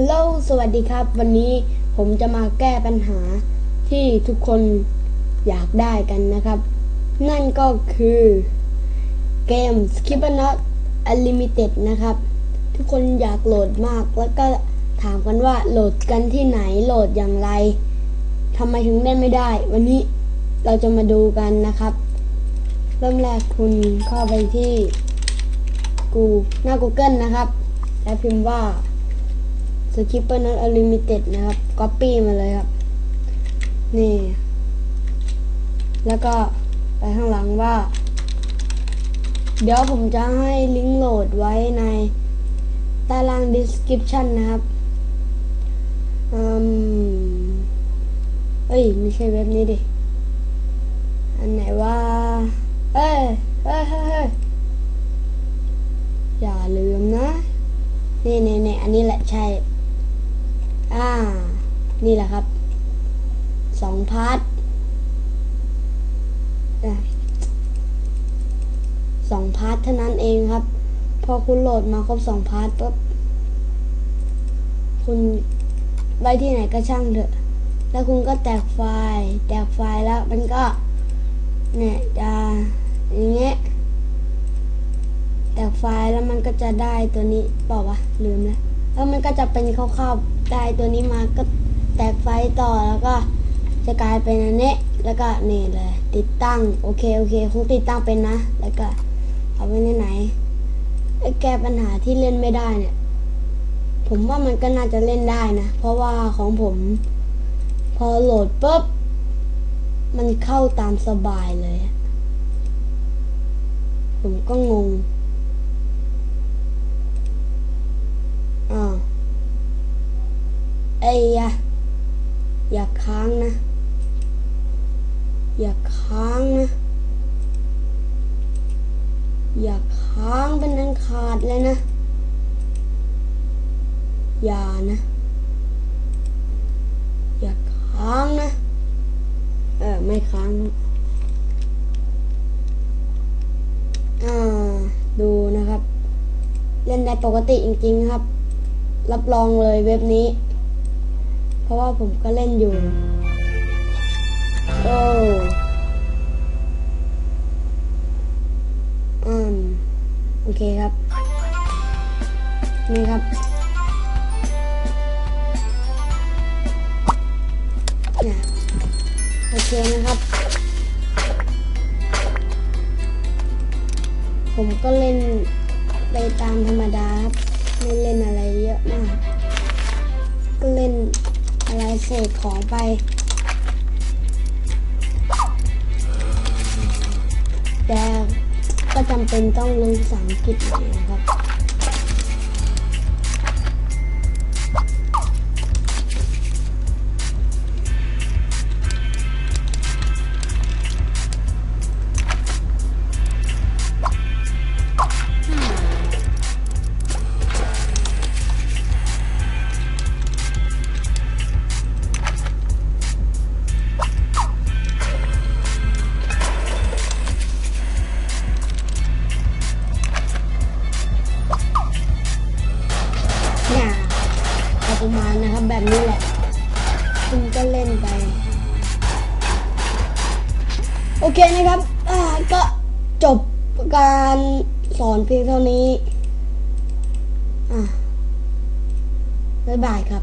ฮัลโหลสวัสดีครับ วันนี้ผมจะมาแก้ปัญหาที่ทุกคนอยากได้กันนะครับ นั่นก็คือเกม Skip Not Unlimited นะครับ ทุกคนอยากโหลดมาก แล้วก็ถามกันว่าโหลดกันที่ไหนโหลดอย่างไรทำไมถึงเล่นไม่ได้ วันนี้เราจะมาดูกันนะครับ เริ่มแรกคุณเข้าไปที่กูหน้า Google นะครับ แล้วพิมพ์ว่า Skipper Not Unlimited นะครับ Copy มาเลยครับ นี่ แล้วก็ไปข้างหลังว่า เดี๋ยวผมจะให้ลิงก์โหลดไว้ในต้ล่าง description นะครับอืมเอ้ย ไม่ใช่เว็บนี้ดิ อันไหนว่า เอ้ยเอ้ยเฮ้ยเฮ้อย่าลืมนะ นี่นี่นี่อันนี้แหละใช่ นี่แหละครับสองพาร์ทสองพาร์ทเท่านั้นเองครับ พอคุณโหลดมาครบสองพาร์ทปุ๊บคุณไว้ที่ไหนก็ช่างเถอะ แล้วคุณก็แตกไฟล์แตกไฟล์แล้วมันก็เนี่ยจะอย่างเงี้ยแตกไฟล์แล้วมันก็จะได้ตัวนี้เปล่าวะลืมแล้วแล้วมันก็จะเป็นคร่าวๆได้ตัวนี้มาก็ ตกไฟต่อแล้วก็จะกลายเป็นอันนี้แล้วก็นี่เลย ติดตั้งโอเคโอเคคงติดตั้งเป็นนะ แล้วก็เอาไว้ในไหนไอแก้ปัญหาที่เล่นไม่ได้เนี่ย ผมว่ามันก็น่าจะเล่นได้นะ เพราะว่าของผม พอโหลดปุ๊บ มันเข้าตามสบายเลย ผมก็งงอ้าไอ้ยะ อย่าค้างนะ อย่าค้างนะ อย่าค้างเป็นอันขาดเลยนะ อย่านะ อย่าค้างนะ เออไม่ค้างอ่าดูนะครับ เล่นได้ปกติจริงๆครับ รับรองเลยเว็บนี้ ราะว่าผมก็เล่นอยู่ โอ้อืมโอเคครับ นี่ครับเนี่ยโอเคนะครับ ผมก็เล่นไปตามธรรมดาครับ ไม่เล่นอะไรเยอะมาก ก็เล่น อะไรเสกของไป แต่ก็จำเป็นต้องลงสังกฤษหน่อยนะครับ ก็เล่นไป โอเคนะครับอ่าก็จบการสอนเพียงเท่านี้ อ่าบ๊ายบายครับ